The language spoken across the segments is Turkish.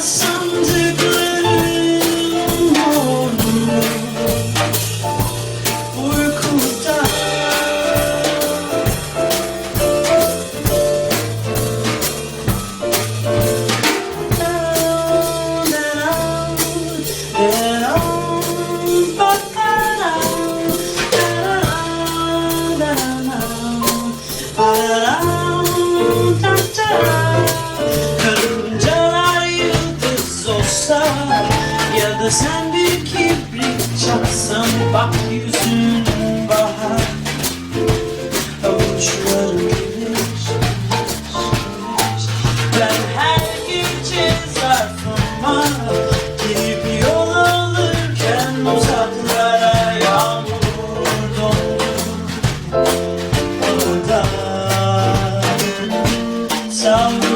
sun. Ah her gün zarfıma Girip yol alırken uzaklara Yağmur doldu Orada Sağ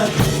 Yeah.